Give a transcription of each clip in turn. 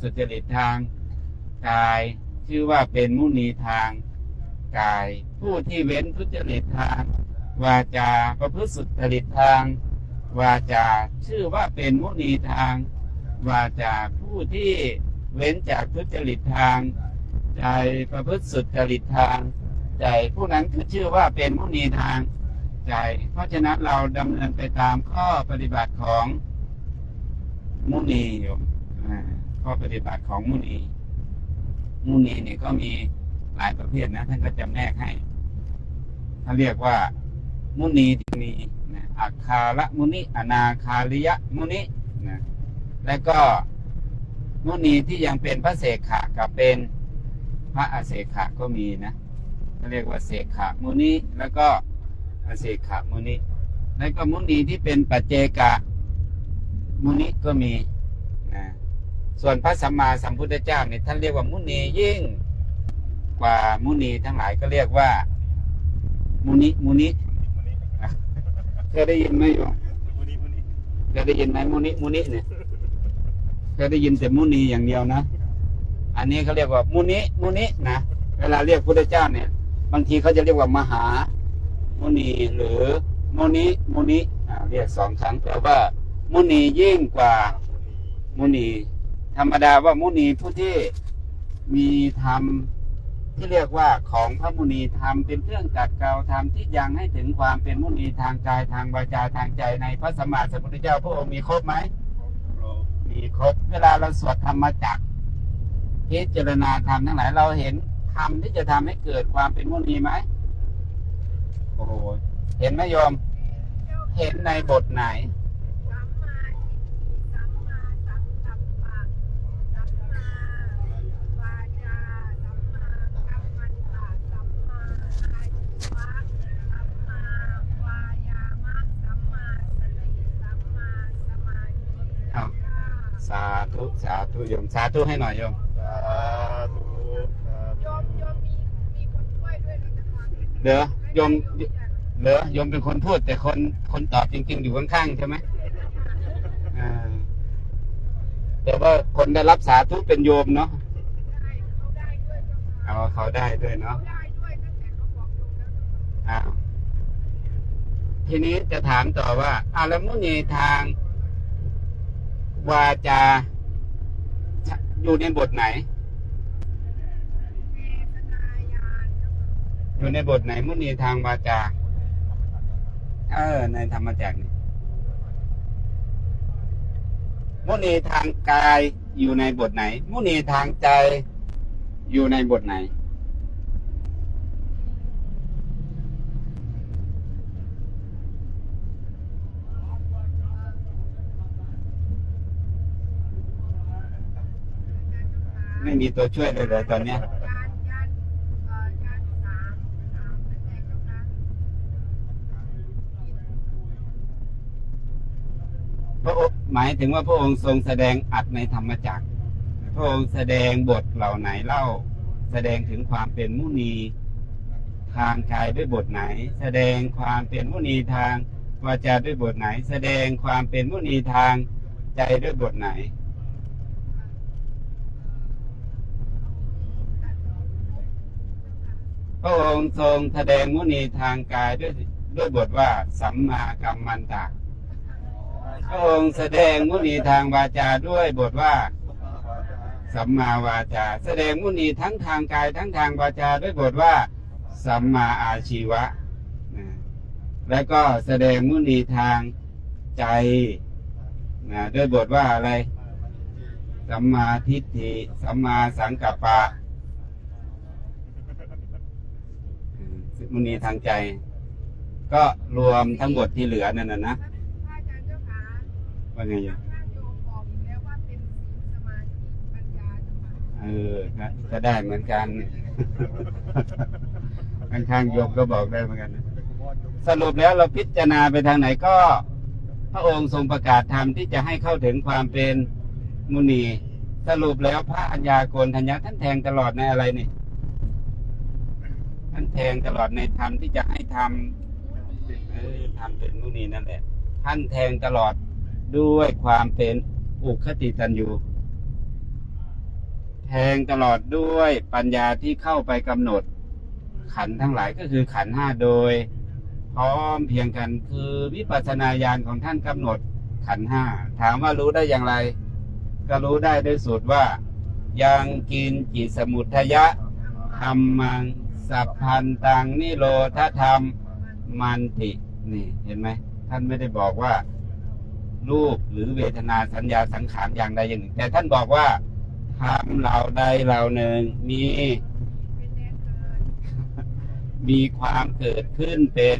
สุจริตทางกาย ชื่อว่าเป็นมุนีทางกาย ผู้ที่เว้นทุจริตทาง วาจาประพฤติสุจริตทาง วาจาชื่อว่าเป็นมุนีทาง วาจาผู้ที่เว้นจากทุจริตทางใจประพฤติสุจริตทางใจผู้นั้นก็ชื่อว่าเป็นมุนีทางใจ เพราะฉะนั้นเราดำเนินไปตามข้อปฏิบัติของมุนีอยู่ ข้อปฏิบัติของมุนีมุนีเนี่ยก็มีหลายประเภทนะท่านก็จำแนกให้เขาเรียกว่า มุนีที่มีนะอัคคาระมุนิอนาคาริยะมุนินะและก็มุนีที่ยังเป็นพระเสกขะกับเป็นพระอาเสกขะก็มีนะเขาเรียกว่าเสกขะมุนิแล้วก็อาเสกขะมุนิแล้วก็มุนีที่เป็นปัจเจกะมุนิก็มี ส่วนพระสัมมาสัมพุทธเจ้าเนี่ยท่านเรียกว่ามุนียิ่งกว่ามุนีทั้งหลายก็เรียกว่า มุนิมุนิเคยได้ยินไหมโยมเคยได้ยินไหมมุนิมุนิเนี่ยเคยได้ยินแต่มุนีอย่างเดียวนะ อันนี้เขาเรียกว่ามุนิมุนินะ เวลาเรียกพุทธเจ้าเนี่ย บางทีเขาจะเรียกว่ามหา มุนีหรือมุนิมุนิเรียกสองครั้งแต่ว่า มุนียิ่งกว่ามุนี ธรรมดาว่ามุนีผู้ที่มีธรรมที่เรียกว่าของพระมุนีธรรมเป็นเครื่องกัดเกลาธรรมที่ยังให้ถึงความเป็นมุนีทางกายทางวาจาทางใจในพระสมมาสัมพุทธเจ้าพระองค์มีครบไหมมีครบเวลาเราสวดธรรมจักพิจารณาธรรมทั้งหลายเราเห็นธรรมที่จะทำให้เกิดความเป็นมุนีไหมโอ้โหเห็นไหมโยม เห็นในบทไหน สัมมาสัมมาสังกัปปะสัมมาวาจาสัมมากัมมันตะสัมมาอาชีวะสัมมาวายามะสัมมาสติสัมมาสมาธิ อ้าว สาธุสา ธุโยมสาธุให้หน่อยโยมโยมโยมมีมีคนช่วยด้วยเราจะฟังเดี๋ยวโยมเหรอโยมเป็นคนพูด แต่คนคนตอบจริง ๆ อยู่ข้างๆใช่ไหมอ่าแต่ว่าคนได้รับสาธุเป็นโยมเนาะได้เขาได้ด้วยเจ้าค่ะเอาเขาได้ด้วยเนาะเขาได้ด้วยตั้งแต่เขาบอกโยมแล้วเจ้าค่ะอ้าวทีนี้จะถามต่อว่าอาแล้วมุนีทางวาจา อยู่ในบทไหน อยู่ในบทไหนมุนีทางวาจา เออ ในธรรมจักรนี่มุนีทางกายอยู่ในบทไหน มุนีทางใจอยู่ในบทไหน ไม่มีตัวช่วยเลยเหรอตอนเนี้ยพระองค์หมายถึงว่าพระองค์ทรงแสดงอัดในธรรมจักร พระองค์แสดงบทเหล่าไหนเล่า แสดงถึงความเป็นมุนีทางกายด้วยบทไหน แสดงความเป็นมุนีทางวาจาด้วยบทไหน แสดงความเป็นมุนีทางใจด้วยบทไหน พระองค์ทรงแสดงมุนีทางกายด้วยด้วยบทว่าสัมมากัมมันตะพระองค์แสดงมุนีทางวาจาด้วยบทว่า สัมมาวาจา แสดงมุนีทั้งทางกายทั้งทางวาจาด้วยบทว่า สัมมาอาชีวะ แล้วก็แสดงมุนีทางใจนะด้วยบทว่าอะไร สัมมาทิฏฐิ สัมมาสังกัปปะอื มมุนีทางใจ ก็รวมทั้งบทที่เหลือนั่นนะนะพระอาจารย์เจ้าค่ะว่าไงโยมท่านโยมบอกอยู่แล้วว่าเป็นศีลสมาธิปัญญาเจ้าค่ะเออครับก็ได้เหมือนกันข้างๆโยมก็บอกได้เหมือนกันนะสรุปแล้วเราพิจารณาไปทางไหนก็ พระองค์ทรงประกาศธรรมที่จะให้เข้าถึงความเป็นมุนี สรุปแล้วพระอัญญาโกณทัญญะท่านแทงตลอดในอะไรนี่ ท่านแทงตลอดในธรรมที่จะให้ทำเออทำเป็นมุนีนั่นแหละ ท่านแทงตลอดด้วยความเป็นอุคติตันยูแทงตลอดด้วยปัญญาที่เข้าไปกำหนด ขันทั้งหลายก็คือขันห้าโดย พร้อมเพียงกันคือวิปัสสนาญาณของท่านกำหนดขันห้าถามว่ารู้ได้อย่างไร ก็รู้ได้ด้วยสูตรว่า ยังกินจิตสมุทยะธรรมัง สัพพันตังนิโรธธรรมมันตินี่เห็นไหมท่านไม่ได้บอกว่า รูปหรือเวทนาสัญญาสังขารอย่างใดอย่างหนึ่ง แต่ท่านบอกว่าทำเหล่าใดเหล่าหนึ่งมีมีความเกิดขึ้นเป็น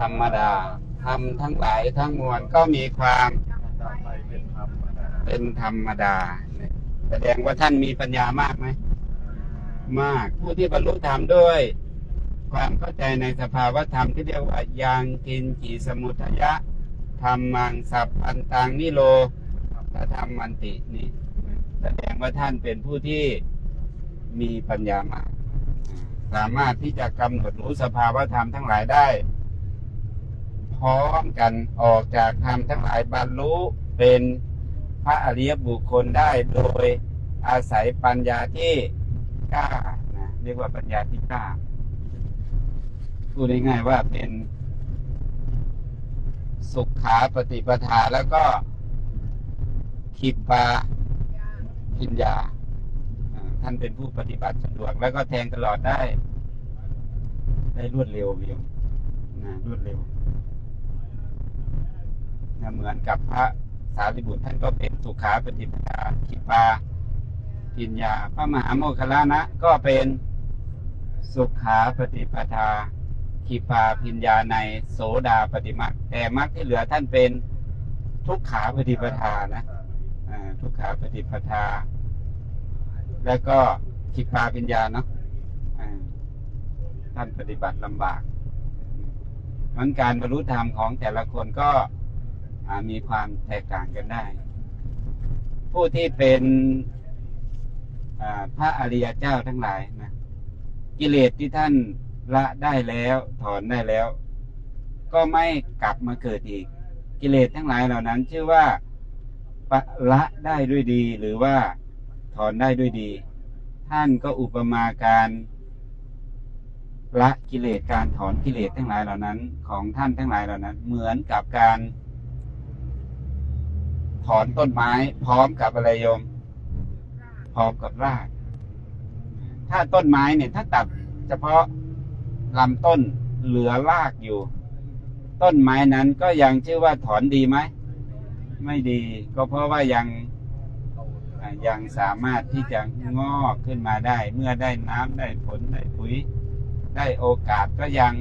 ธรรมดาทำทั้งหลายทั้งมวลก็มีความเป็นธรรมดา แสดงว่าท่านมีปัญญามากไหม มาก ผู้ที่บรรลุธรรมด้วย ความเข้าใจในสภาวธรรมที่เรียกว่ายังกินจีสมุทยะธรรมังสัพพันตังนิโรธธรรมมันตินี่แสดงว่าท่านเป็นผู้ที่มีปัญญามาก สามารถที่จะกำหนดรู้สภาวธรรมทั้งหลายได้ พร้อมกันออกจากธรรมทั้งหลายบรรลุเป็นพระอริยบุคคลได้โดยอาศัยปัญญาที่ กล้านะเรียกว่าปัญญาที่กล้าพูดง่ายๆว่าเป็น สุขาปฏิปทาแล้วก็คิปปายาพิญญาท่านเป็นผู้ปฏิบัติสะดวก แล้วก็แทงตลอดได้ ได้รวดเร็ววิวนะรวดเร็วนะเหมือนกับพระสารีบุตรท่านก็เป็นสุขาปฏิปทาคิปา พิญญาพระมหาโมคคัลลานะ ก็เป็นสุขาปฏิปทาคิปาพิญญาในโสดาปฏิมักแต่มักที่เหลือท่านเป็นทุกขาปฏิปทานะทุกขาปฏิปทา แล้วก็คิปาปิญญาเนาะท่านปฏิบัติลำบากมันการบรรลุธรรมของแต่ละคนก็มีความแตกต่างกันได้ ผู้ที่เป็น พระอริยเจ้าทั้งหลายนะกิเลสที่ท่านละได้แล้วถอนได้แล้ว ก็ไม่กลับมาเกิดอีก กิเลสทั้งหลายเหล่านั้น ชื่อว่าะละได้ด้วยดีหรือว่าถอนได้ด้วยดี ท่านก็อุปมาการละกิเลสการถอนกิเลสทั้งหลายเหล่านั้น ของท่านทั้งหลายเหล่านั้น เหมือนกับการ ถอนต้นไม้ พร้อมกับอะไรโยม พอกับราก ถ้าต้นไม้เนี่ย ถ้าตัดเฉพาะลำต้นเหลือรากอยู่ ต้นไม้นั้นก็ยังชื่อว่าถอนดีไหม ไม่ดี ก็เพราะว่ายังยังสามารถที่จะงอกขึ้นมาได้ เมื่อได้น้ำได้ผลได้ปุ๋ย ได้โอกาสก็ยัง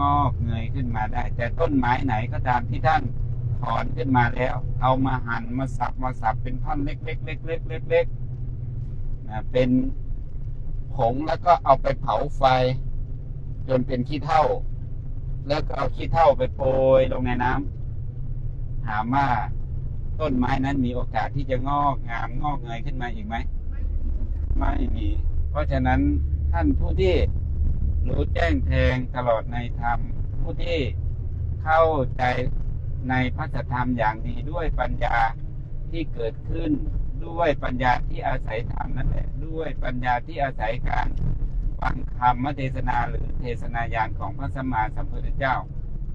งอกเงยขึ้นมาได้ แต่ต้นไม้ไหนก็ตามที่ท่านถอนขึ้นมาแล้ว เอามาหั่นมาสับมาสับเป็นท่อนเล็กๆเล็กๆเล็กๆ นะเป็นผงแล้วก็เอาไปเผาไฟ จนเป็นขี้เถ้า แล้วก็เอาขี้เถ้าไปโปรยลงในน้ำถามว่าต้นไม้นั้นมีโอกาสที่จะงอกงามงอกเงยขึ้นมาอีกไหมไม่มี เพราะฉะนั้นท่านผู้ที่รู้แจ้งแทงตลอดในธรรม ผู้ที่เข้าใจในพระธรรมอย่างดีด้วยปัญญาที่เกิดขึ้น ด้วยปัญญาที่อาศัยธรรมนั่นแหละด้วยปัญญาที่อาศัยการฟังธรรมเทศนาหรือเทศนายานของพระสัมมาสัมพุทธเจ้า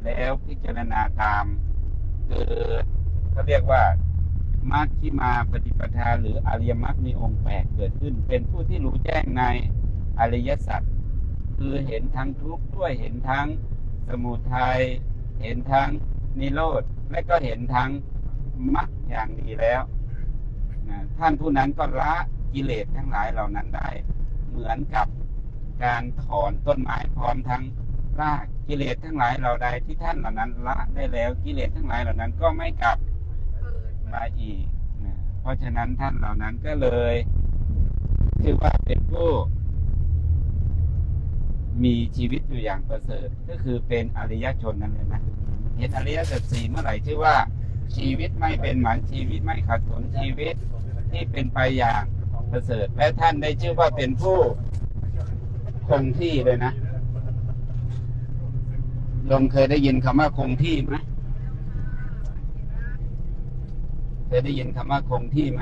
แล้วพิจารณาตามเกิดเขาเรียกว่ามัชชิมาปฏิปทาหรืออริยมรรคมีองค์แปดเกิดขึ้น เป็นผู้ที่รู้แจ้งในอริยสัจคือเห็นทั้งทุกข์ด้วยเห็นทั้งสมุทัยเห็นทั้งนิโรธและก็เห็นทั้งมรรคอย่างดีแล้ว ท่านผู้นั้นก็ละกิเลสทั้งหลายเหล่านั้นได้ เหมือนกับการถอนต้นไม้พร้อมทั้งรากกิเลสทั้งหลายเหล่าใดที่ท่านเหล่านั้นละได้แล้วกิเลสทั้งหลายเหล่านั้นก็ไม่กลับเกิดมาอีกนะเพราะฉะนั้นท่านเหล่านั้นก็เลยถือว่าเป็นผู้มีชีวิตอยู่อย่างประเสริฐก็คือเป็นอริยชนนั่นเองนะเห็นอริยสัจสี่เมื่อไหร่ชื่อว่าชีวิตไม่เป็นหมันชีวิตไม่ขัดสนชีวิต ที่เป็นไปอย่างประเสริฐและท่านได้ชื่อว่าเป็นผู้คงที่เลยนะโยมเคยได้ยินคำว่าคงที่ไหมเคยได้ยินคำว่าคงที่ไหม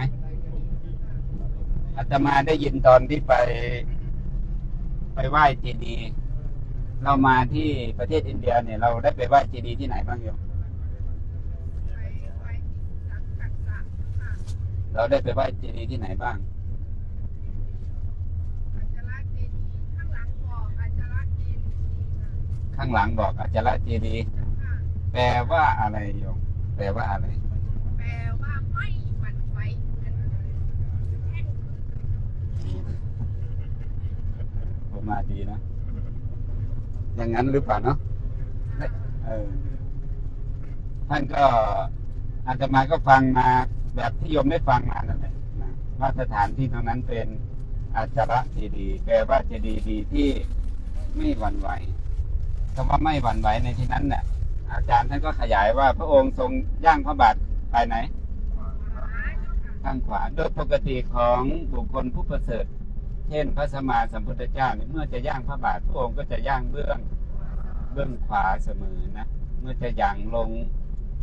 อาตมาได้ยินตอนที่ไป ไปไหว้เจดีย์เรามาที่ประเทศอินเดียเนี่ย เราได้ไปไหว้เจดีย์ที่ไหนบ้างโยม ไปไปสังกัดสะค่ะ เราได้ไปไหว้เจดีย์ที่ไหนบ้าง อาจารย์เจดีย์ข้างหลังบอกอาจารย์เจดีย์ค่ะข้างหลังบอกอาจารย์เจดีย์เจ้าค่ะแปลว่าอะไรโยมแปลว่าอะไร แปลว่าไม่หวั่นไหวเหมือนแท่งผมมาดีนะ อย่างนั้นหรือเปล่าเนาะ เออ ท่านก็อาตมาก็ฟังมา แบบที่โยมได้ฟังมานั่นแหละนะว่าสถานที่ตรงนั้นเป็นอาจระเจดีย์แปลว่าเจดีย์ดีที่ไม่หวั่นไหวคำว่าไม่หวั่นไหวในที่นั้นเนี่ยอาจารย์ท่านก็ขยายว่าพระองค์ทรงย่างพระบาทไปไหน ข้างขวา โดยปกติของบุคคลผู้ประเสริฐ เช่นพระสมมาสัมพุทธเจ้าเนี่ยเมื่อจะย่างพระบาทพระองค์ก็จะย่างเบื้องเบื้องขวาเสมอนะ เมื่อจะย่างลง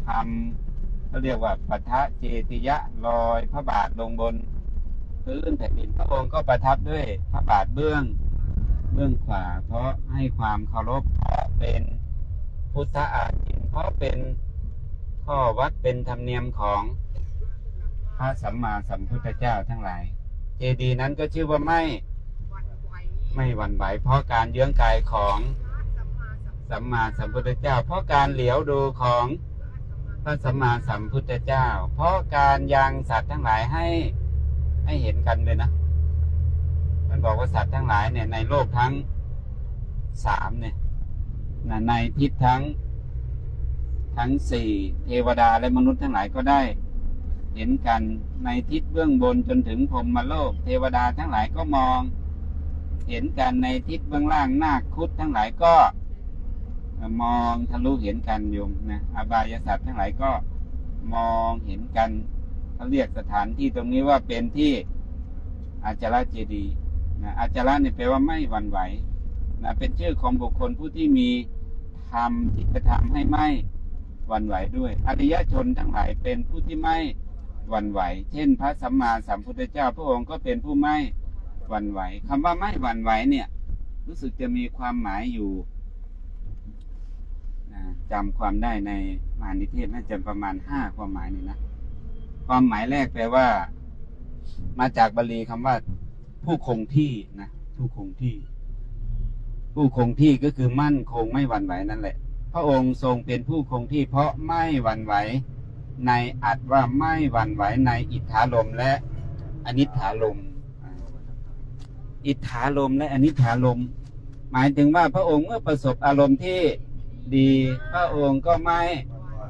ทำ เขาเรียกว่าปทะเจติยะลอยพระบาทลงบนพื้นแผ่นดินพระองค์ก็ประทับด้วยพระบาทเบื้องเบื้องขวา เพราะให้ความเคารพเพราะเป็นพุทธอาจินเพราะเป็นข้อวัดเป็นธรรมเนียมของพระสัมมาสัมพุทธเจ้าทั้งหลาย เจดีนั้นก็ชื่อว่าไม่ไม่หวั่นไหวเพราะการเยื้องกายของสัมมาสัมพุทธเจ้า เพราะการเหลียวดูของ ระสัมมาสัมพุทธเจ้า เพราะการยังสัตว์ทั้งหลายให้ให้เห็นกันเลยนะมันบอกว่าสัตว์ทั้งหลายเนี่ยในโลกทั้งสามเนี่ยนะในทิศทั้งทั้งสี่เทวดาและมนุษย์ทั้งหลายก็ได้เห็นกันในทิศเบื้องบนจนถึงพรหมโลก เทวดาทั้งหลายก็มอง เห็นกันในทิศเบื้องล่างนาคคุดทั้งหลายก็ มองทะลุเห็นกันโยมนะอบายสัตว์ทั้งหลายก็มองเห็นกันเขาเรียกสถานที่ตรงนี้ว่าเป็นที่อาจาระเจดีนะอาจาระเนี่ยแปลว่าไม่หวั่นไหวนะเป็นชื่อของบุคคลผู้ที่มีธรรมที่จะทำให้ไม่หวั่นไหวด้วย อริยชนทั้งหลายเป็นผู้ที่ไม่หวั่นไหว เช่น พระสัมมาสัมพุทธเจ้า พระองค์ก็เป็นผู้ไม่หวั่นไหวคำว่าไม่หวั่นไหวเนี่ย รู้สึกจะมีความหมายอยู่ จำความได้ในมหานิเทศน่าจะประมาณห้าความหมายนี่นะ ความหมายแรกแปลว่า มาจากบาลีคำว่า ผู้คงที่นะผู้คงที่ ผู้คงที่ก็คือมั่นคงไม่หวั่นไหวนั่นแหละ พระองค์ทรงเป็นผู้คงที่ เพราะไม่หวั่นไหวในอัดว่าไม่หวั่นไหวในอิทธาลมและอนิถาลม อิทธาลมและอนิถาลม หมายถึงว่าพระองค์เมื่อประสบอารมณ์ที่ ดี พระองค์ก็ไม่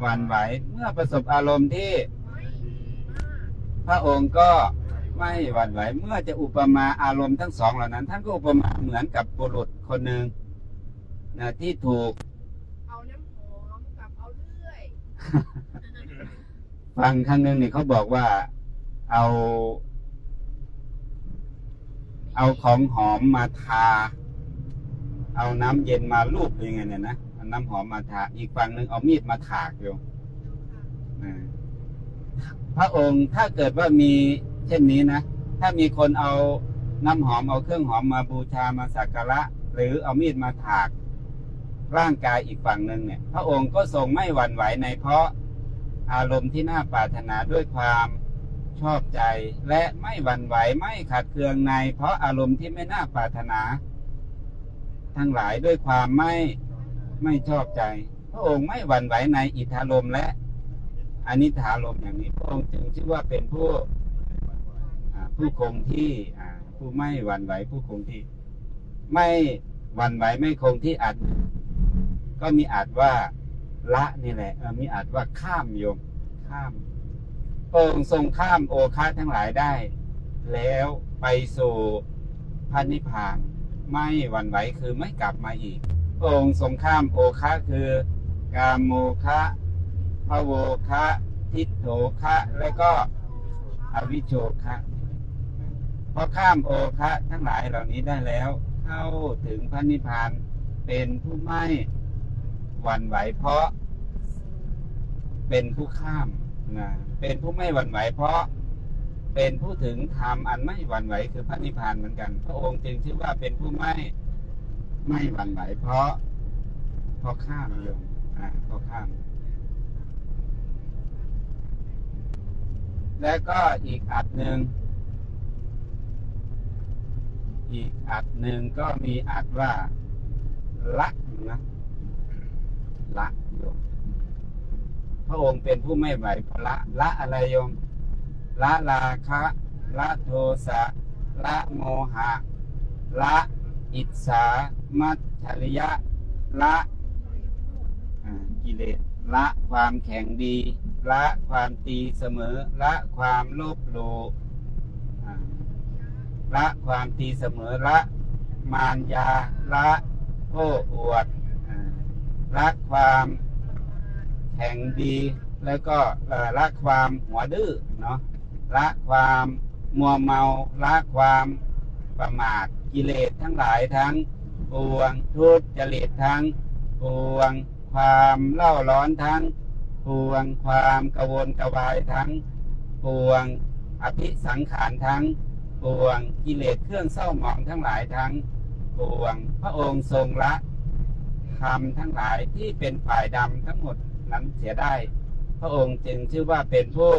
หวั่นไหว เมื่อประสบอารมณ์ที่ พระองค์ก็ไม่หวั่นไหว เมื่อจะอุปมาอารมณ์ทั้งสองเหล่านั้น ท่านก็อุปมาเหมือนกับบุรุษคนหนึ่งนะที่ถูกเอาน้ำหอมกับเอาเลื่อยฟังครั้งหนึ่งเนี่ยเขาบอกว่าเอา เอาของหอมมาทา เอาน้ำเย็นมาลูบยังไงเนี่ยนะ น้ำหอมมาทาอีกฝั่งหนึ่งเอามีดมาถากอยู่พระองค์ถ้าเกิดว่ามีเช่นนี้นะ ถ้ามีคนเอาน้ำหอมเอาเครื่องหอมมาบูชามาสักการะ หรือเอามีดมาถากร่างกายอีกฝั่งหนึ่งเนี่ย พระองค์ก็ทรงไม่หวั่นไหวในเพราะอารมณ์ที่น่าปรารถนาด้วยความชอบใจ และไม่หวั่นไหวไม่ขัดเคืองใน เพราะอารมณ์ที่ไม่น่าปรารถนา ทั้งหลายด้วยความไม่ ไม่ชอบใจ พระองค์ไม่หวั่นไหวในอิทธารมและอนิถารมอย่างนี้พระองค์จึงชื่อว่าเป็นผู้ผู้คงที่ผู้ไม่หวั่นไหวผู้คงที่ ไม่หวั่นไหวไม่คงที่อาจก็มีอาจว่าละนี่แหละมีอาจว่าข้ามโยมข้ามพระองค์ทรงข้ามโอคาทั้งหลายได้ แล้วไปสู่พระนิพพาน ไม่หวั่นไหวคือไม่กลับมาอีก พระองค์ทรงข้ามโอคาคือกามโมคะพะโวคะทิโถคะและก็อวิโชคะพอข้ามโอคะทั้งหลายเหล่านี้ได้แล้ว เข้าถึงพระนิพพานเป็นผู้ไม่หวั่นไหวเพราะ เป็นผู้ข้ามนะเป็นผู้ไม่หวั่นไหวเพราะเเป็นผู้ถึงธรรมอันไม่หวั่นไหวคือพระนิพพานเหมือนกัน พระองค์จึงชื่อว่าเป็นผู้ไม่ ไม่หวั่นไหวเพราะเพราะข้ามโยมอ่าเพราะข้าม แล้วก็อีกอัดหนึ่งอีกอัดหนึ่งก็มีอัดว่าละนะละโยมพระองค์เป็นผู้ไม่ไหวเพราะละละอะไรโยมละราคะละโทสะละโมหะละ อิจฉามัจฉริยะ ละกิเลสละความแข็งดี ละความตีเสมอ ละความโลภโลละความตีเสมอละ มารยาละโอ้อวดละความแข็งดี แล้วก็ละความหัวดื้อเนาะละความมัวเมาละความประมาท กิเลสทั้งหลายทั้งปวงทุจริตทั้งปวง ความเล่าร้อนทั้งปวง ความกวนกวายทั้งปวง อภิสังขารทั้งปวงกิเลสเครื่องเศร้าหมองทั้งหลายทั้งปวง พระองค์ทรงละคำทั้งหลายที่เป็นฝ่ายดำทั้งหมดนั้นเสียได้ พระองค์จึงชื่อว่าเป็นผู้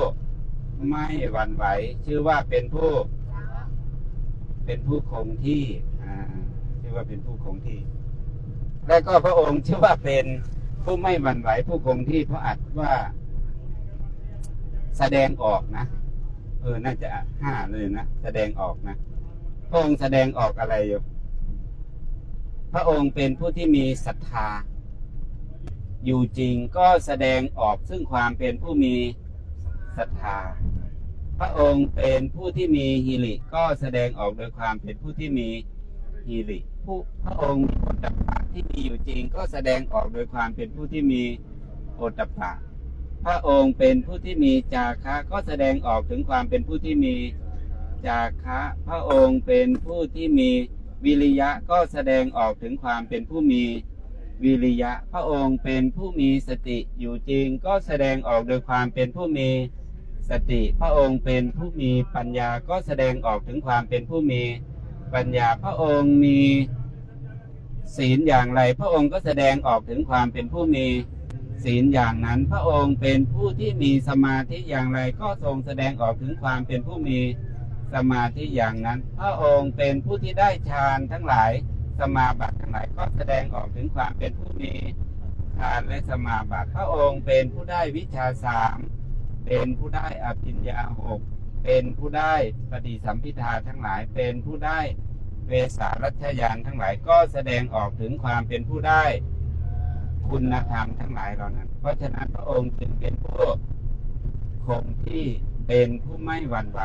ไม่หวั่นไหว ชื่อว่าเป็นผู้ เป็นผู้คงที่อ่าชื่อว่าเป็นผู้คงที่ แล้วก็พระองค์ชื่อว่าเป็นผู้ไม่หวั่นไหวผู้คงที่เพราะอัดว่าแสดงออกนะ เออ น่าจะห้าเลยนะ แสดงออกนะ พระองค์แสดงออกอะไรอยู่ พระองค์เป็นผู้ที่มีศรัทธา อยู่จริงก็แสดงออกซึ่งความเป็นผู้มีศรัทธา พระองค์เป็นผู้ที่มีฮิริก็แสดงออกโดยความเป็นผู้ที่มีฮิริผู้พระองค์มีโอตตปปะที่มีอยู่จริง ก็แสดงออกโดยความเป็นผู้ที่มีโอตตปปะ พระองค์เป็นผู้ที่มีจาคะก็แสดงออกถึงความเป็นผู้ที่มีจาคะ พระองค์เป็นผู้ที่มีวิริยะก็แสดงออกถึงความเป็นผู้มีวิริยะ พระองค์เป็นผู้มีสติอยู่จริง ก็แสดงออกโดยความเป็นผู้มีส ติ พระองค์เป็นผู้มีปัญญาก็แสดงออกถึงความเป็นผู้มีปัญญาพระองค์มีศีลอย่างไร พระองค์ก็แสดงออกถึงความเป็นผู้มีศีลอย่างนั้น พระองค์เป็นผู้ที่มีสมาธิอย่างไร ก็ทรงแสดงออกถึงความเป็นผู้มีสมาธิอย่างนั้น พระองค์เป็นผู้ที่ได้ฌานทั้งหลายสมาบัติทั้งหลายก็แสดงออกถึงความเป็นผู้มีฌานและสมาบัติพระองค์เป็นผู้ได้วิชาสาม เป็นผู้ได้อภิญญาหกเป็นผู้ได้ปฏิสัมพิทาทั้งหลาย เป็นผู้ได้เวสารัชยานทั้งหลายก็แสดงออกถึงความเป็นผู้ได้คุณธรรมทั้งหลายเหล่านั้น เพราะฉะนั้นพระองค์จึงเป็นผู้คงที่เป็นผู้ไม่หวั่นไหว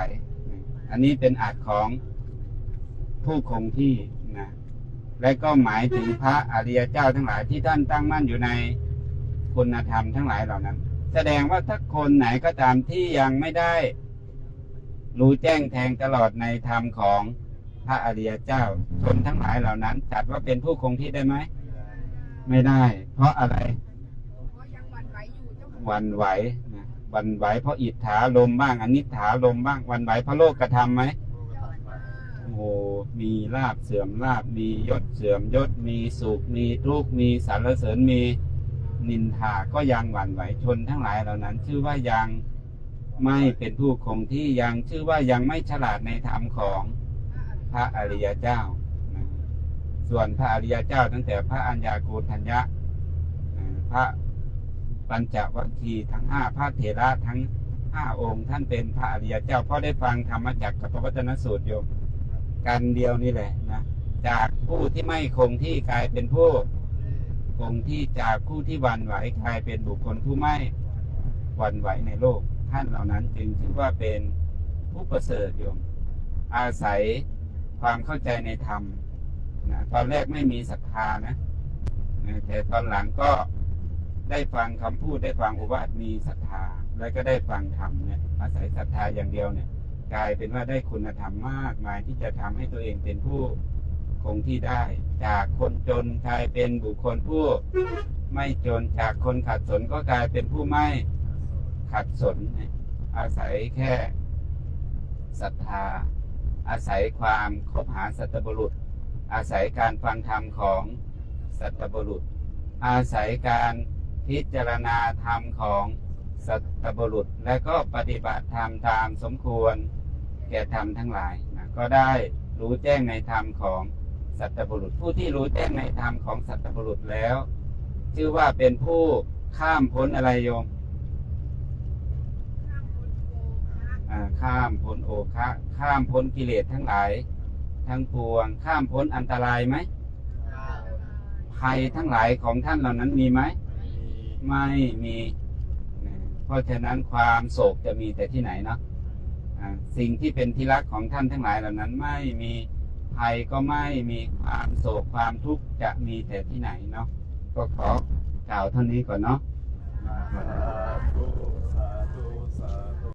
อันนี้เป็นอาจของผู้คงที่นะ และก็หมายถึงพระอริยเจ้าทั้งหลายที่ท่านตั้งมั่นอยู่ในคุณธรรมทั้งหลายเหล่านั้น แสดงว่าถ้าคนไหนก็ตามที่ยังไม่ได้ รู้แจ้งแทงตลอดในธรรมของพระอริยเจ้า ชนทั้งหลายเหล่านั้นจัดว่าเป็นผู้คงที่ได้ไหม ไม่ได้ เพราะอะไรวันไหววันไหวเพราะอิทธาลมบ้างอนิถาลมบ้างวันไหวเพราะโลกกระทำไหมโอ้โหมีลาบเสื่อมลาบมียศเสื่อมยศมีสุขมีทุกข์มีสรรเสริญมี นินทาก็ยังหวั่นไหวชนทั้งหลายเหล่านั้น ชื่อว่ายังไม่เป็นผู้คงที่ยังชื่อว่ายังไม่ฉลาดในธรรมของพระอริยเจ้า ส่วนพระอริยเจ้า ตั้งแต่พระอัญญาโกณทัญญะพระปัญจวัคคีย์ทั้งห้าพระเถระทั้งห้าองค์ท่านเป็นพระอริยเจ้าเพราะได้ฟังธรรมจักรกับพระวจนสูตรโยมกันเดียวนี่แหละนะจากผู้ที่ไม่คงที่กลายเป็นผู้ คงที่จากผู้ที่หวันไหวกลายเป็นบุคคลผู้ไม่หวันไหวในโลก ท่านเหล่านั้นจึงถือว่าเป็นผู้ประเสริฐโยม อาศัยความเข้าใจในธรรมนะตอนแรกไม่มีศรัทธานะนะแต่ตอนหลังก็ได้ฟังคำพูดได้ฟังอุบาทมีศรัทธา แล้วก็ได้ฟังธรรมเนี่ยอาศัยศรัทธาอย่างเดียวเนี่ย กลายเป็นว่าได้คุณธรรมมากมายที่จะทำให้ตัวเองเป็นผู้ คงที่ได้ จากคนจนกลายเป็นบุคคลผู้ ไม่จนจากคนขัดสนก็กลายเป็นผู้ไม่ขัดสน อาศัยแค่ศรัทธา อาศัยความคบหาสัตบุรุษ อาศัยการฟังธรรมของสัตบุรุษ อาศัยการพิจารณาธรรมของสัตบุรุษ และก็ปฏิบัติธรรมตามสมควร แก่ธรรมทั้งหลายนะก็ได้รู้แจ้งในธรรมของ สัตบุรุษ ผู้ที่รู้แจ้งในธรรมของสัตบุรุษแล้ว ชื่อว่าเป็นผู้ข้ามพ้นอะไรโยมข้ามพ้นโภคะอ่าข้ามพ้นโอคะข้ามพ้นกิเลสทั้งหลาย ทั้งปวง ข้ามพ้นอันตรายไหมข้ามพ้นภัยทั้งหลายของท่านเหล่านั้นมีไหมไม่มีนะเพราะฉะนั้นความโศกจะมีแต่ที่ไหนเนาะอ่าสิ่งที่เป็นที่รักของท่านทั้งหลายเหล่านั้นไม่มี ภัยก็ไม่มีความโศกความทุกข์จะมีแต่ที่ไหนเนาะก็ขอกล่าวเท่านี้ก่อนเนาะ สาธุสาธุสา